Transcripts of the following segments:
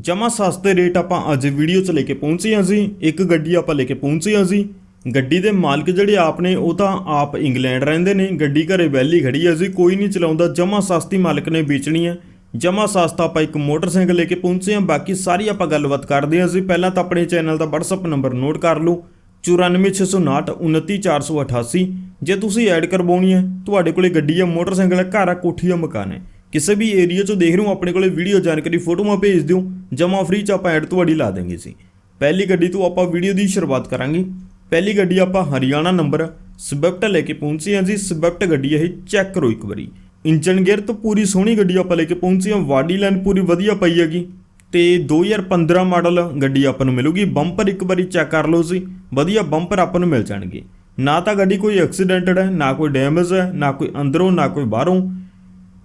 ਜਮਾ ਸਸਤੇ ਰੇਟ ਆਪਾਂ ਅੱਜ ਵੀਡੀਓ 'ਚ ਲੈ ਕੇ ਪਹੁੰਚੇ ਹਾਂ ਜੀ। ਇੱਕ ਗੱਡੀ ਆਪਾਂ ਲੈ ਕੇ ਪਹੁੰਚੇ ਹਾਂ ਜੀ। ਗੱਡੀ ਦੇ ਮਾਲਕ ਜਿਹੜੇ ਆਪ ਨੇ, ਉਹ ਤਾਂ ਆਪ ਇੰਗਲੈਂਡ ਰਹਿੰਦੇ ਨੇ। ਗੱਡੀ ਘਰੇ ਵੈਲੀ ਖੜੀ ਹੈ ਜੀ। ਕੋਈ ਨਹੀਂ ਚਲਾਉਂਦਾ। ਜਮਾ ਸਸਤੀ ਮਾਲਕ ਨੇ ਵੇਚਣੀ ਹੈ। ਜਮਾ ਸਸਤਾ ਆਪਾਂ ਇੱਕ ਮੋਟਰਸਾਈਕਲ ਲੈ ਕੇ ਪਹੁੰਚੇ ਹਾਂ। ਬਾਕੀ ਸਾਰੀ ਆਪਾਂ ਗੱਲਬਾਤ ਕਰਦੇ ਹਾਂ ਜੀ। ਪਹਿਲਾਂ ਤਾਂ ਆਪਣੇ ਚੈਨਲ ਦਾ WhatsApp ਨੰਬਰ ਨੋਟ ਕਰ ਲਓ। 94659 29488 ਜੇ ਤੁਸੀਂ ਐਡ ਕਰਵਾਉਣੀ ਹੈ, ਤੁਹਾਡੇ ਕੋਲੇ ਗੱਡੀ ਹੈ, ਮੋਟਰਸਾਈਕਲ ਹੈ, ਘਰ ਹੈ, ਕੋਠੀ ਹੈ, ਮਕਾਨ ਹੈ। ਕਿਸੇ ਵੀ ਏਰੀਆ 'ਚੋਂ ਦੇਖ ਰਹੇ ਹੋ, ਆਪਣੇ ਕੋਲੇ ਵੀਡੀਓ ਜਾਣਕਾਰੀ ਫੋਟੋਆਂ ਭੇਜ ਦਿਓ ਜਮਾ ਫ੍ਰੀ 'ਚ ਆਪਾਂ ਐਡ ਤੁਹਾਡੀ ਲਾ ਦੇਵਾਂਗੇ ਸੀ ਪਹਿਲੀ ਗੱਡੀ ਤੋਂ ਆਪਾਂ ਵੀਡੀਓ ਦੀ ਸ਼ੁਰੂਆਤ ਕਰਾਂਗੇ। ਪਹਿਲੀ ਗੱਡੀ ਆਪਾਂ ਹਰਿਆਣਾ ਨੰਬਰ ਸਵਿਫਟ ਲੈ ਕੇ ਪਹੁੰਚੇ ਹਾਂ ਜੀ, ਸਵਿਫਟ ਗੱਡੀ ਇਹ ਚੈੱਕ ਕਰੋ ਇੱਕ ਵਾਰੀ। ਇੰਜਨ ਗੇਅਰ ਤੋਂ ਪੂਰੀ ਸੋਹਣੀ ਗੱਡੀ ਆਪਾਂ ਲੈ ਕੇ ਪਹੁੰਚੇ ਹਾਂ ਬਾਡੀ ਲਾਈਨ ਪੂਰੀ ਵਧੀਆ ਪਈ ਹੈਗੀ। ਤੇ 2015 ਮਾਡਲ ਗੱਡੀ ਆਪਾਂ ਨੂੰ ਮਿਲੂਗੀ ਬੰਪਰ ਇੱਕ ਵਾਰੀ ਚੈੱਕ ਕਰ ਲਓ ਸੀ ਵਧੀਆ ਬੰਪਰ ਆਪਾਂ ਨੂੰ ਮਿਲ ਜਾਣਗੇ। ਨਾ ਤਾਂ ਗੱਡੀ ਕੋਈ ਐਕਸੀਡੈਂਟਡ ਹੈ, ਨਾ ਕੋਈ ਡੈਮੇਜ ਹੈ, ਨਾ ਕੋਈ ਅੰਦਰੋਂ, ਨਾ ਕੋਈ ਬਾਹਰੋਂ।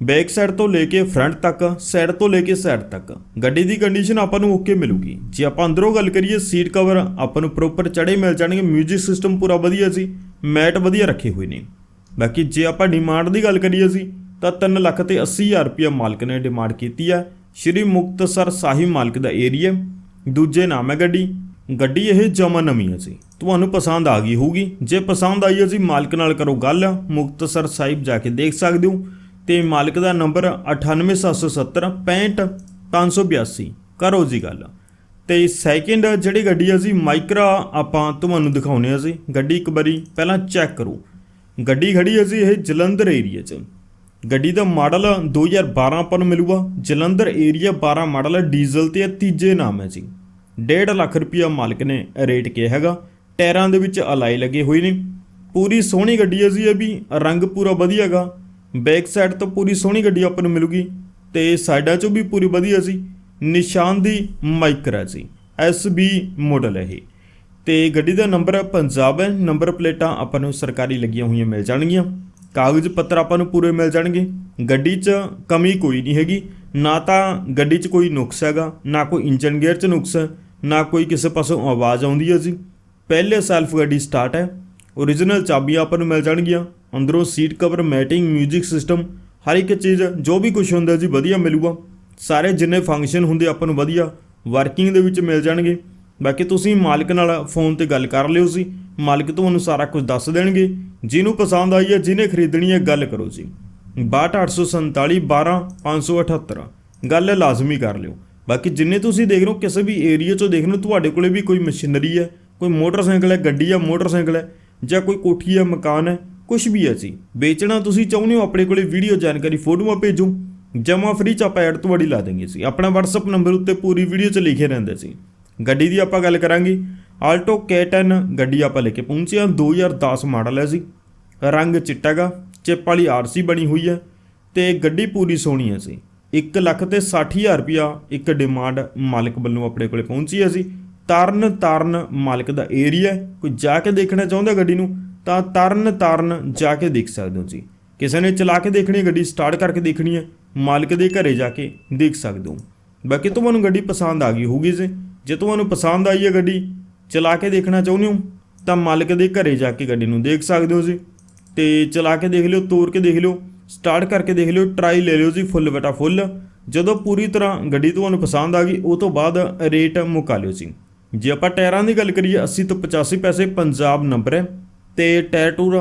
ਬੈਕ ਸਾਈਡ ਤੋਂ ਲੈ ਕੇ ਫਰੰਟ ਤੱਕ, ਸਾਈਡ ਤੋਂ ਲੈ ਕੇ ਸਾਈਡ ਤੱਕ। ਗੱਡੀ ਦੀ ਕੰਡੀਸ਼ਨ ਆਪਾਂ ਨੂੰ ਓਕੇ ਮਿਲੂਗੀ। ਜੇ ਆਪਾਂ ਅੰਦਰੋਂ ਗੱਲ ਕਰੀਏ ਸੀਟ ਕਵਰ ਆਪਾਂ ਨੂੰ ਪ੍ਰੋਪਰ ਚੜੇ ਮਿਲ ਜਾਣਗੇ। 뮤직 ਸਿਸਟਮ ਪੂਰਾ ਵਧੀਆ ਸੀ। ਮੈਟ ਵਧੀਆ ਰੱਖੇ ਹੋਏ ਨੇ। ਬਾਕੀ ਜੇ ਆਪਾਂ ਡਿਮਾਂਡ ਦੀ ਗੱਲ ਕਰੀਏ ਸੀ ਤਾਂ 3 ਲੱਖ ਤੇ 80000 ਰੁਪਏ ਮਾਲਕ ਨੇ ਡਿਮਾਂਡ ਕੀਤੀ ਹੈ ਸ਼੍ਰੀ ਮੁਕਤਸਰ ਸਾਹਿਬ ਮਾਲਕ ਦਾ ਏਰੀਆ ਦੂਜੇ ਨਾਮ ਹੈ ਗੱਡੀ। ਗੱਡੀ ਇਹ ਜਮਾ ਨਵੀਂ ਹੈ ਜੀ। ਤੁਹਾਨੂੰ ਪਸੰਦ ਆ ਗਈ ਹੋਊਗੀ। ਜੇ ਪਸੰਦ ਆਈ ਹੈ ਜੀ, ਮਾਲਕ ਨਾਲ ਕਰੋ ਗੱਲ। ਮੁਕਤਸਰ ਸਾਹਿਬ ਜਾ ਕੇ ਦੇਖ ਸਕਦੇ ਹੋ। ਤੇ ਮਾਲਕ ਦਾ ਨੰਬਰ 98770 65582 ਕਰੋ ਜੀ ਗੱਲ। ਤੇ ਸੈਕਿੰਡ ਜਿਹੜੀ ਗੱਡੀ ਹੈ ਜੀ ਮਾਈਕਰਾ ਆਪਾਂ ਤੁਹਾਨੂੰ ਦਿਖਾਉਨੇ ਆ ਜੀ। ਗੱਡੀ ਇੱਕ ਵਾਰੀ ਪਹਿਲਾਂ ਚੈੱਕ ਕਰੋ। ਗੱਡੀ ਖੜੀ ਹੈ ਜੀ ਇਹ ਜਲੰਧਰ ਏਰੀਆ 'ਚ। ਗੱਡੀ ਦਾ ਮਾਡਲ 2012 ਆਪਾਂ ਨੂੰ ਮਿਲੂਗਾ। ਜਲੰਧਰ ਏਰੀਆ 12 ਮਾਡਲ, ਡੀਜ਼ਲ ਤੇ ਤੀਜੇ ਨਾਮ ਹੈ ਜੀ। 1.5 ਲੱਖ ਰੁਪਿਆ ਮਾਲਕ ਨੇ ਰੇਟ ਕਿਹਾ ਹੈਗਾ। ਟਾਇਰਾਂ ਦੇ ਵਿੱਚ ਅਲਾਈ ਲੱਗੇ ਹੋਏ ਨੇ। ਪੂਰੀ ਸੋਹਣੀ ਗੱਡੀ ਹੈ ਜੀ ਇਹ ਵੀ। ਰੰਗ ਪੂਰਾ ਵਧੀਆ ਹੈਗਾ। ਬੈਕ ਸਾਈਡ ਤੋਂ ਪੂਰੀ ਸੋਹਣੀ ਗੱਡੀ ਆਪਾਂ ਨੂੰ ਮਿਲੂਗੀ ਤੇ ਸਾਈਡਾਂ 'ਚੋਂ ਵੀ ਪੂਰੀ ਵਧੀਆ ਸੀ। ਨਿਸ਼ਾਨ ਦੀ ਮਾਈਕਰਾ ਜੀ SB ਮਾਡਲ ਹੈ ਇਹ। ਤੇ ਗੱਡੀ ਦਾ ਨੰਬਰ ਪੰਜਾਬ ਹੈ। ਨੰਬਰ ਪਲੇਟਾਂ ਆਪਾਂ ਨੂੰ ਸਰਕਾਰੀ ਲੱਗੀਆਂ ਹੋਈਆਂ ਮਿਲ ਜਾਣਗੀਆਂ। ਕਾਗਜ਼ ਪੱਤਰ ਆਪਾਂ ਨੂੰ ਪੂਰੇ ਮਿਲ ਜਾਣਗੇ। ਗੱਡੀ 'ਚ ਕਮੀ ਕੋਈ ਨਹੀਂ ਹੈਗੀ। ਨਾ ਤਾਂ ਗੱਡੀ 'ਚ ਕੋਈ ਨੁਕਸ ਹੈਗਾ, ਨਾ ਕੋਈ ਇੰਜਨ ਗੇਅਰ 'ਚ ਨੁਕਸ ਹੈ ਨਾ ਕੋਈ ਕਿਸੇ ਪਾਸੋਂ ਆਵਾਜ਼ ਆਉਂਦੀ ਹੈ ਜੀ। ਪਹਿਲੇ ਸੈਲਫ ਗੱਡੀ ਸਟਾਰਟ ਹੈ। ਓਰੀਜਨਲ ਚਾਬੀਆਂ ਆਪਾਂ ਨੂੰ ਮਿਲ ਜਾਣਗੀਆਂ। ਅੰਦਰੋਂ ਸੀਟ ਕਵਰ ਮੈਟਿੰਗ 뮤직 ਸਿਸਟਮ ਹਰ ਇੱਕ ਚੀਜ਼, ਜੋ ਵੀ ਕੁਝ ਹੁੰਦਾ ਜੀ, ਵਧੀਆ ਮਿਲੂਗਾ। ਸਾਰੇ ਜਿੰਨੇ ਫੰਕਸ਼ਨ ਹੁੰਦੇ ਆਪਾਂ ਨੂੰ ਵਧੀਆ ਵਰਕਿੰਗ ਦੇ ਵਿੱਚ ਮਿਲ ਜਾਣਗੇ। ਬਾਕੀ ਤੁਸੀਂ ਮਾਲਕ ਨਾਲ ਫੋਨ ਤੇ ਗੱਲ ਕਰ ਲਿਓ ਸੀ ਮਾਲਕ ਤੁਹਾਨੂੰ ਸਾਰਾ ਕੁਝ ਦੱਸ ਦੇਣਗੇ। ਜਿਹਨੂੰ ਪਸੰਦ ਆਈ ਹੈ, ਜਿਹਨੇ ਖਰੀਦਣੀ ਹੈ, ਗੱਲ ਕਰੋ ਜੀ। 62847 12578 ਗੱਲ ਲਾਜ਼ਮੀ ਕਰ ਲਿਓ। ਬਾਕੀ ਜਿੰਨੇ ਤੁਸੀਂ ਦੇਖ ਰਹੇ ਹੋ, ਕਿਸੇ ਵੀ ਏਰੀਆ 'ਚੋਂ ਦੇਖ ਰਹੇ ਹੋ, ਤੁਹਾਡੇ ਕੋਲੇ ਵੀ ਕੋਈ ਮਸ਼ੀਨਰੀ ਹੈ, ਕੋਈ ਮੋਟਰਸਾਈਕਲ ਹੈ, ਗੱਡੀ ਹੈ, ਮੋਟਰਸਾਈਕਲ ਹੈ, ਜਾਂ ਕੋਈ ਕੋਠੀ ਹੈ, ਮਕਾਨ ਹੈ ਕੁਝ ਵੀ ਹੈ ਜੀ। ਵੇਚਣਾ ਤੁਸੀਂ ਚਾਹੁੰਦੇ ਹੋ, ਆਪਣੇ ਕੋਲੇ ਵੀਡੀਓ ਜਾਣਕਾਰੀ, ਫੋਟੋਆਂ ਭੇਜੋ। ਜਮਾ ਫ੍ਰੀ ਚ ਆਪਾਂ ਐਡ ਤੁਹਾਡੀ ਲਾ ਦੇਂਗੇ ਸੀ ਆਪਣਾ WhatsApp ਨੰਬਰ ਉੱਤੇ ਪੂਰੀ ਵੀਡੀਓ 'ਚ ਲਿਖੇ ਰਹਿੰਦੇ ਸੀ ਗੱਡੀ ਦੀ ਆਪਾਂ ਗੱਲ ਕਰਾਂਗੇ। ਆਲਟੋ K10 ਗੱਡੀ ਆਪਾਂ ਲੈ ਕੇ ਪਹੁੰਚੇ ਹਾਂ। 2010 ਮਾਡਲ ਹੈ ਜੀ। ਰੰਗ ਚਿੱਟਾ ਗਾ। ਚਿੱਪ ਵਾਲੀ ਆਰਸੀ ਬਣੀ ਹੋਈ ਹੈ। ਤੇ ਗੱਡੀ ਪੂਰੀ ਸੋਹਣੀ ਹੈ ਸੀ 1 ਲੱਖ ਤੇ 60000 ਰੁਪਿਆ ਇੱਕ ਡਿਮਾਂਡ ਮਾਲਕ ਵੱਲੋਂ ਆਪਣੇ ਕੋਲੇ ਪਹੁੰਚੀ ਹੈ ਸੀ ਤਰਨ ਤਾਰਨ ਮਾਲਕ ਦਾ ਏਰੀਆ ਕੋਈ ਜਾ ਕੇ ਦੇਖਣਾ ਚਾਹੁੰਦਾ ਗੱਡੀ ਨੂੰ? ਤਾਂ ਤਰਨ ਤਾਰਨ ਜਾ ਕੇ ਦੇਖ ਸਕਦੇ ਹੋ ਜੀ ਕਿਸੇ ਨੇ ਚਲਾ ਕੇ ਦੇਖਣੀ ਹੈ, ਗੱਡੀ ਸਟਾਰਟ ਕਰਕੇ ਦੇਖਣੀ ਹੈ, ਮਾਲਕ ਦੇ ਘਰੇ ਜਾ ਕੇ ਦੇਖ ਸਕਦੇ ਹੋ। ਬਾਕੀ ਤੁਹਾਨੂੰ ਗੱਡੀ ਪਸੰਦ ਆ ਗਈ ਹੋਊਗੀ ਜੀ। ਜੇ ਤੁਹਾਨੂੰ ਪਸੰਦ ਆਈ ਹੈ ਗੱਡੀ, ਚਲਾ ਕੇ ਦੇਖਣਾ ਚਾਹੁੰਦੇ ਹੋ, ਤਾਂ ਮਾਲਕ ਦੇ ਘਰੇ ਜਾ ਕੇ ਗੱਡੀ ਨੂੰ ਦੇਖ ਸਕਦੇ ਹੋ ਜੀ। ਤੇ ਚਲਾ ਕੇ ਦੇਖ ਲਿਓ ਤੋੜ ਕੇ ਦੇਖ ਲਿਓ ਸਟਾਰਟ ਕਰਕੇ ਦੇਖ ਲਿਓ ਟਰਾਈ ਲੈ ਲਿਓ ਜੀ, ਫੁੱਲ ਬਟਾ ਫੁੱਲ। ਜਦੋਂ ਪੂਰੀ ਤਰ੍ਹਾਂ ਗੱਡੀ ਤੁਹਾਨੂੰ ਪਸੰਦ ਆ ਗਈ, ਉਹ ਤੋਂ ਬਾਅਦ ਰੇਟ ਮੁਕਾ ਲਿਓ ਜੀ। ਜੇ ਆਪਾਂ ਟਾਇਰਾਂ ਦੀ ਗੱਲ ਕਰੀਏ 80 ਤੋਂ 85 ਪੈਸੇ ਪੰਜਾਬ ਨੰਬਰ ਹੈ। ਤੇ ਟਾਇਰ ਟੂਰ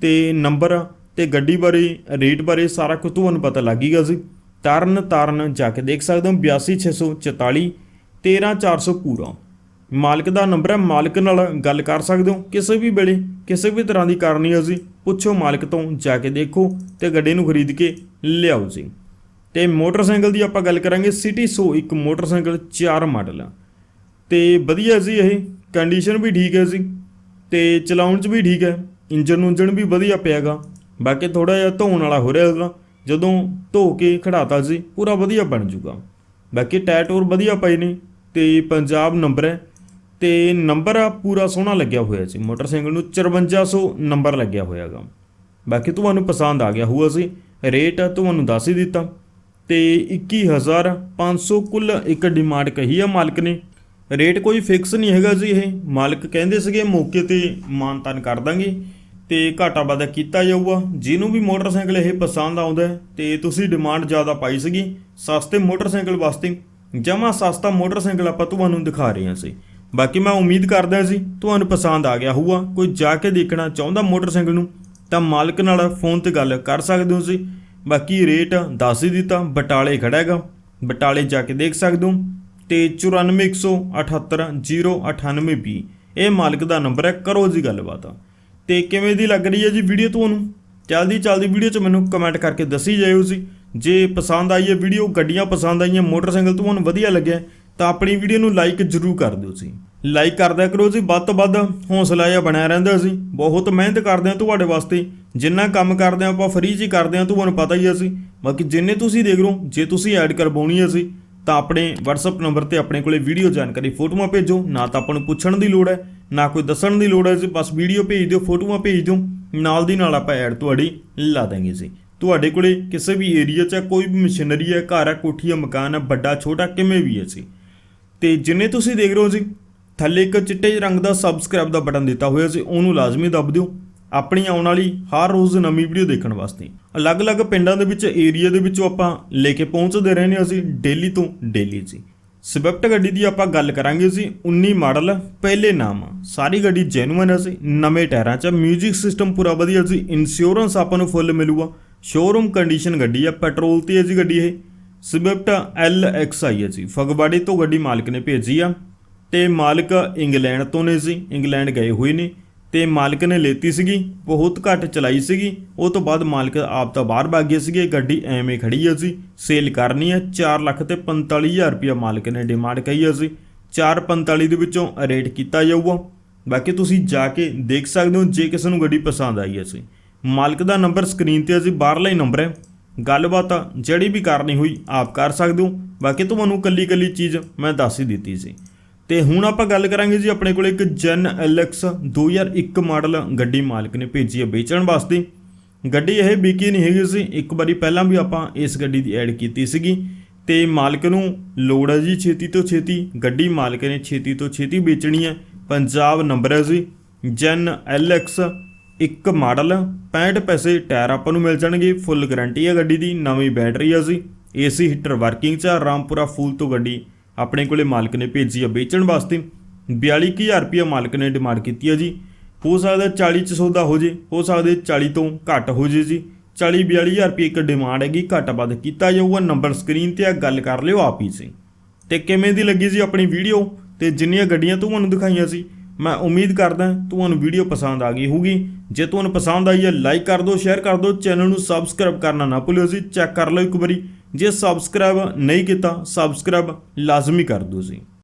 ਤੇ ਨੰਬਰ ਤੇ ਗੱਡੀ ਬਾਰੇ, ਰੇਟ ਬਾਰੇ ਸਾਰਾ ਕੁਝ ਤੁਹਾਨੂੰ ਪਤਾ ਲੱਗ ਗਈਗਾ ਜੀ ਤਰਨ ਤਾਰਨ ਜਾ ਕੇ ਦੇਖ ਸਕਦੇ ਹੋ 82644 13400 ਪੂਰਾ। ਮਾਲਕ ਦਾ ਨੰਬਰ ਹੈ ਮਾਲਕ ਨਾਲ ਗੱਲ ਕਰ ਸਕਦੇ ਹੋ। ਕਿਸੇ ਵੀ ਵੇਲੇ, ਕਿਸੇ ਵੀ ਤਰ੍ਹਾਂ ਦੀ ਕਰਨੀ ਹੈ ਜੀ ਪੁੱਛੋ ਮਾਲਕ ਤੋਂ, ਜਾ ਕੇ ਦੇਖੋ ਤੇ ਗੱਡੀ ਨੂੰ ਖਰੀਦ ਕੇ ਲਿਆਓ ਜੀ। ਤੇ ਮੋਟਰਸਾਈਕਲ ਦੀ ਆਪਾਂ ਗੱਲ ਕਰਾਂਗੇ, ਸਿਟੀ 100 ਇੱਕ ਮੋਟਰਸਾਈਕਲ 4 ਮਾਡਲ। ਆ ਤੇ ਵਧੀਆ ਜੀ ਇਹ, ਕੰਡੀਸ਼ਨ ਵੀ ਠੀਕ ਹੈ ਜੀ। ਤੇ ਚਲਾਉਣ 'ਚ ਵੀ ਠੀਕ ਹੈ ਇੰਜਨ ਉਂਜਨ ਵੀ ਵਧੀਆ ਪਿਆਗਾ। ਬਾਕੀ ਥੋੜਾ ਜਿਹਾ ਧੋਣ ਵਾਲਾ ਹੋ ਰਿਹਾ ਹੈਗਾ ਜਦੋਂ ਧੋ ਕੇ ਖੜਾਤਾ ਸੀ, ਪੂਰਾ ਵਧੀਆ ਬਣ ਜੂਗਾ। ਬਾਕੀ ਟਾਇਰ ਟੂਰ ਵਧੀਆ ਪਏ ਨੇ, ਤੇ ਪੰਜਾਬ ਨੰਬਰ ਹੈ, ਤੇ ਨੰਬਰ ਆ ਪੂਰਾ ਸੋਹਣਾ ਲੱਗਿਆ ਹੋਇਆ ਸੀ। ਮੋਟਰਸਾਈਕਲ ਨੂੰ 5400 ਨੰਬਰ ਲੱਗਿਆ ਹੋਇਆਗਾ। ਬਾਕੀ ਤੁਹਾਨੂੰ ਪਸੰਦ ਆ ਗਿਆ ਹੋਊਗਾ ਸੀ, ਰੇਟ ਤੁਹਾਨੂੰ ਦੱਸ ਹੀ ਦਿੱਤਾ। ਤੇ 21500 ਕੁੱਲ ਇੱਕ ਡਿਮਾਂਡ ਕਹੀ ਆ ਮਾਲਕ ਨੇ ਰੇਟ ਕੋਈ ਫਿਕਸ ਨਹੀਂ ਹੈਗਾ ਜੀ ਇਹ। ਮਾਲਕ ਕਹਿੰਦੇ ਸੀਗੇ, ਮੌਕੇ ਤੇ ਮਾਨਤਾਨ ਕਰ ਦਾਂਗੇ ਤੇ ਘਾਟਾ ਵਾਧਾ ਕੀਤਾ ਜਾਊਗਾ। ਜਿਹਨੂੰ ਵੀ ਮੋਟਰਸਾਈਕਲ ਇਹ ਪਸੰਦ ਆਉਂਦਾ ਹੈ ਤੇ ਤੁਸੀਂ ਡਿਮਾਂਡ ਜ਼ਿਆਦਾ ਪਾਈ ਸੀਗੀ, ਸਸਤੇ ਮੋਟਰਸਾਈਕਲ ਵਾਸਤੇ। ਜਮਾ ਸਸਤਾ ਮੋਟਰਸਾਈਕਲ ਆਪਾਂ ਤੁਹਾਨੂੰ ਦਿਖਾ ਰਹੇ ਹਾਂ ਸੀ ਬਾਕੀ ਮੈਂ ਉਮੀਦ ਕਰਦਾ ਸੀ ਤੁਹਾਨੂੰ ਪਸੰਦ ਆ ਗਿਆ ਹੋਊਗਾ। ਕੋਈ ਜਾ ਕੇ ਦੇਖਣਾ ਚਾਹੁੰਦਾ ਮੋਟਰਸਾਈਕਲ ਨੂੰ, ਤਾਂ ਮਾਲਕ ਨਾਲ ਫੋਨ ਤੇ ਗੱਲ ਕਰ ਸਕਦੇ ਹੋ ਸੀ ਬਾਕੀ ਰੇਟ ਦੱਸ ਹੀ ਦਿੱਤਾ, ਬਟਾਲੇ ਖੜਾ ਹੈਗਾ। ਬਟਾਲੇ ਜਾ ਕੇ ਦੇਖ ਸਕਦੇ ਹੋ। ਤੇ 9417809820 ਇਹ ਮਾਲਕ ਦਾ ਨੰਬਰ ਹੈ, ਕਰੋ ਜੀ ਗੱਲਬਾਤ। ਤੇ ਕਿਵੇਂ ਦੀ ਲੱਗ ਰਹੀ ਹੈ ਜੀ ਵੀਡੀਓ ਤੁਹਾਨੂੰ? ਜਲਦੀ ਜਲਦੀ ਵੀਡੀਓ 'ਚ ਮੈਨੂੰ ਕਮੈਂਟ ਕਰਕੇ ਦੱਸੀ ਜਾਇਓ ਜੀ। ਜੇ ਪਸੰਦ ਆਈ ਹੈ ਵੀਡੀਓ ਗੱਡੀਆਂ ਪਸੰਦ ਆਈਆਂ, ਮੋਟਰਸਾਈਕਲ ਤੁਹਾਨੂੰ ਵਧੀਆ ਲੱਗਿਆ, ਤਾਂ ਆਪਣੀ ਵੀਡੀਓ ਨੂੰ ਲਾਈਕ ਜ਼ਰੂਰ ਕਰ ਦਿਓ ਜੀ। ਲਾਈਕ ਕਰਦਿਆ ਕਰੋ ਜੀ, ਵੱਧ ਤੋਂ ਵੱਧ ਹੌਸਲਾ ਜਿਹਾ ਬਣਿਆ ਰਹਿੰਦਾ ਸੀ ਬਹੁਤ ਮਿਹਨਤ ਕਰਦੇ ਹਾਂ ਤੁਹਾਡੇ ਵਾਸਤੇ। ਜਿੰਨਾ ਕੰਮ ਕਰਦੇ ਹਾਂ ਆਪਾਂ ਫ੍ਰੀ 'ਚ ਕਰਦੇ ਹਾਂ ਤੁਹਾਨੂੰ ਪਤਾ ਹੀ ਹੈ ਸੀ ਬਾਕੀ ਜਿੰਨੇ ਤੁਸੀਂ ਦੇਖ ਰਹੇ ਹੋ, ਜੇ ਤੁਸੀਂ ਐਡ ਕਰਵਾਉਣੀ ਹੈ ਅਸੀਂ ਤਾਂ ਆਪਣੇ WhatsApp ਨੰਬਰ ਤੇ ਆਪਣੇ ਕੋਲੇ ਵੀਡੀਓ ਜਾਣਕਾਰੀ ਫੋਟੋਆਂ ਭੇਜੋ। ਨਾ ਤਾਂ ਆਪਾਂ ਨੂੰ ਪੁੱਛਣ ਦੀ ਲੋੜ ਹੈ ਨਾ ਕੋਈ ਦੱਸਣ ਦੀ ਲੋੜ ਹੈ ਜੀ। ਬਸ ਵੀਡੀਓ ਭੇਜ ਦਿਓ ਫੋਟੋਆਂ ਭੇਜ ਦਿਓ। ਨਾਲ ਦੀ ਨਾਲ ਆਪਾਂ ਐਡ ਤੁਹਾਡੀ ਲਾ ਦਾਂਗੇ ਜੀ। ਤੁਹਾਡੇ ਕੋਲੇ ਕਿਸੇ ਵੀ ਏਰੀਆ 'ਚ ਹੈ, ਕੋਈ ਵੀ ਮਸ਼ੀਨਰੀ ਹੈ ਘਰ ਹੈ ਕੋਠੀ ਹੈ ਮਕਾਨ ਹੈ ਵੱਡਾ ਛੋਟਾ ਕਿਵੇਂ ਵੀ ਹੈ ਜੀ। ਤੇ ਜਿੰਨੇ ਤੁਸੀਂ ਦੇਖ ਰਹੇ ਹੋ ਜੀ ਥੱਲੇ ਇੱਕ ਚਿੱਟੇ ਰੰਗ ਦਾ ਸਬਸਕ੍ਰਾਈਬ ਦਾ ਬਟਨ ਦਿੱਤਾ ਹੋਇਆ ਸੀ ਉਹਨੂੰ ਲਾਜ਼ਮੀ ਦੱਬ ਦਿਓ। ਆਪਣੀ ਆਉਣ ਵਾਲੀ ਹਰ ਰੋਜ਼ ਨਵੀਂ ਵੀਡੀਓ ਦੇਖਣ ਵਾਸਤੇ। ਅਲੱਗ-ਅਲੱਗ ਪਿੰਡਾਂ ਦੇ ਵਿੱਚ ਏਰੀਆ ਦੇ ਵਿੱਚੋਂ ਆਪਾਂ ਲੈ ਕੇ ਪਹੁੰਚਦੇ ਰਹਿੰਦੇ ਹਾਂ ਅਸੀਂ ਡੇਲੀ ਤੋਂ ਡੇਲੀ ਜੀ। ਸਵਿਫਟ ਗੱਡੀ ਦੀ ਆਪਾਂ ਗੱਲ ਕਰਾਂਗੇ ਜੀ 19 ਮਾਡਲ, ਪਹਿਲੇ ਨਾਮ। ਸਾਰੀ ਗੱਡੀ ਜੈਨੂਇਨ ਹੈ ਜੀ, ਨਵੇਂ ਟਾਇਰਾਂ 'ਚ। ਮਿਊਜ਼ਿਕ ਸਿਸਟਮ ਪੂਰਾ ਵਧੀਆ ਜੀ ਇੰਸ਼ੋਰੈਂਸ ਆਪਾਂ ਨੂੰ ਫੁੱਲ ਮਿਲੂਗਾ। ਸ਼ੋਰੂਮ ਕੰਡੀਸ਼ਨ ਗੱਡੀ ਆ ਪੈਟਰੋਲ ਤੇ ਹੈ ਜੀ ਗੱਡੀ ਇਹ। ਸਵਿਫਟ LXI ਹੈ ਜੀ, ਫਗਵਾੜੇ ਤੋਂ ਗੱਡੀ ਮਾਲਕ ਨੇ ਭੇਜੀ ਆ। ਤੇ ਮਾਲਕ ਇੰਗਲੈਂਡ ਤੋਂ ਨੇ ਜੀ, ਇੰਗਲੈਂਡ ਗਏ ਹੋਏ ਨੇ। ਤੇ ਮਾਲਕ ਨੇ ਲੇਤੀ ਸੀਗੀ, ਬਹੁਤ ਘੱਟ ਚਲਾਈ ਸੀਗੀ। ਉਹ ਤੋਂ ਬਾਅਦ ਮਾਲਕ ਆਪ ਤਾਂ ਬਾਹਰ ਭੱਗ ਗਿਆ ਸੀਗੇ ਗੱਡੀ ਐਵੇਂ ਖੜੀ ਹੈ ਸੀ ਸੇਲ ਕਰਨੀ ਹੈ 4 ਲੱਖ ਤੇ 45000 ਰੁਪਇਆ ਮਾਲਕ ਨੇ ਡਿਮਾਂਡ ਕਹੀ ਹੈ ਸੀ 445 ਦੇ ਵਿੱਚੋਂ ਰੇਟ ਕੀਤਾ ਜਾਊਗਾ। ਬਾਕੀ ਤੁਸੀਂ ਜਾ ਕੇ ਦੇਖ ਸਕਦੇ ਹੋ, ਜੇ ਕਿਸੇ ਨੂੰ ਗੱਡੀ ਪਸੰਦ ਆਈ ਹੈ ਸੀ ਮਾਲਕ ਦਾ ਨੰਬਰ ਸਕਰੀਨ ਤੇ ਅਸੀਂ ਬਾਹਰਲਾ ਹੀ ਨੰਬਰ ਹੈ। ਗੱਲਬਾਤ ਜਿਹੜੀ ਵੀ ਕਰਨੀ ਹੋਈ, ਆਪ ਕਰ ਸਕਦੇ ਹੋ। ਬਾਕੀ ਤੁਹਾਨੂੰ ਕੱਲੀ ਕੱਲੀ ਚੀਜ਼ ਮੈਂ ਦੱਸ ਹੀ ਦਿੱਤੀ ਸੀ। ਤੇ ਹੁਣ ਆਪਾਂ ਗੱਲ ਕਰਾਂਗੇ ਜੀ ਆਪਣੇ ਕੋਲ ਇੱਕ ਜਨ ਐਲਐਕਸ 2001 ਮਾਡਲ ਗੱਡੀ ਮਾਲਕ ਨੇ ਭੇਜੀ ਹੈ ਵੇਚਣ ਵਾਸਤੇ। ਗੱਡੀ ਇਹ ਵਿਕੀ ਨਹੀਂ ਹੈਗੀ ਸੀ। ਇੱਕ ਵਾਰੀ ਪਹਿਲਾਂ ਵੀ ਆਪਾਂ ਇਸ ਗੱਡੀ ਦੀ ਐਡ ਕੀਤੀ ਸੀਗੀ ਤੇ ਮਾਲਕ ਨੂੰ ਲੋੜ ਹੈ ਜੀ ਛੇਤੀ ਤੋਂ ਛੇਤੀ। ਗੱਡੀ ਮਾਲਕ ਨੇ ਛੇਤੀ ਤੋਂ ਛੇਤੀ ਵੇਚਣੀ ਹੈ। ਪੰਜਾਬ ਨੰਬਰ ਹੈ ਜੀ। ਜਨ ਐਲਐਕਸ ਇੱਕ ਮਾਡਲ 65 ਪੈਸੇ ਟਾਇਰ ਆਪਾਂ ਨੂੰ ਮਿਲ ਜਾਣਗੇ। ਫੁੱਲ ਗਾਰੰਟੀ ਹੈ ਗੱਡੀ ਦੀ। ਨਵੀਂ ਬੈਟਰੀ ਹੈ ਜੀ। ਏਸੀ ਹੀਟਰ ਵਰਕਿੰਗ 'ਚ ਆ, ਰਾਮਪੁਰਾ ਫੂਲ ਤੋਂ ਗੱਡੀ ਆਪਣੇ ਕੋਲੇ ਮਾਲਕ ਨੇ ਭੇਜੀ ਆ ਵੇਚਣ ਵਾਸਤੇ। 42000 ਰੁਪਏ ਮਾਲਕ ਨੇ ਡਿਮਾਂਡ ਕੀਤੀ ਹੈ ਜੀ। ਹੋ ਸਕਦਾ 40 ਚ ਸੌਦਾ ਹੋ ਜੇ, ਹੋ ਸਕਦਾ 40 ਤੋਂ ਘੱਟ ਹੋ ਜੇ ਜੀ। 40 42000 ਰੁਪਏ ਇੱਕ ਡਿਮਾਂਡ ਹੈਗੀ, ਘੱਟ ਵੱਧ ਕੀਤਾ ਜਾਊਗਾ। ਨੰਬਰ ਸਕਰੀਨ ਤੇ ਆ, ਗੱਲ ਕਰ ਲਿਓ ਆਪ ਹੀ ਸੀ ਤੇ ਕਿਵੇਂ ਦੀ ਲੱਗੀ ਸੀ ਆਪਣੀ ਵੀਡੀਓ? ਤੇ ਜਿੰਨੀਆਂ ਗੱਡੀਆਂ ਤੁਹਾਨੂੰ ਦਿਖਾਈਆਂ ਸੀ, ਮੈਂ ਉਮੀਦ ਕਰਦਾ ਤੁਹਾਨੂੰ ਵੀਡੀਓ ਪਸੰਦ ਆ ਗਈ ਹੋਊਗੀ। ਜੇ ਤੁਹਾਨੂੰ ਪਸੰਦ ਆਈ ਹੈ ਲਾਈਕ ਕਰ ਦਿਓ ਸ਼ੇਅਰ ਕਰ ਦਿਓ। ਚੈਨਲ ਨੂੰ ਸਬਸਕ੍ਰਾਈਬ ਕਰਨਾ ਨਾ ਭੁੱਲਿਓ ਜੀ। ਚੈੱਕ ਕਰ ਲਓ ਇੱਕ ਵਾਰੀ। ਜੇ ਸਬਸਕ੍ਰਾਈਬ ਨਹੀਂ ਕੀਤਾ ਸਬਸਕ੍ਰਾਈਬ ਲਾਜ਼ਮੀ ਕਰ ਦਿਓ ਜੀ।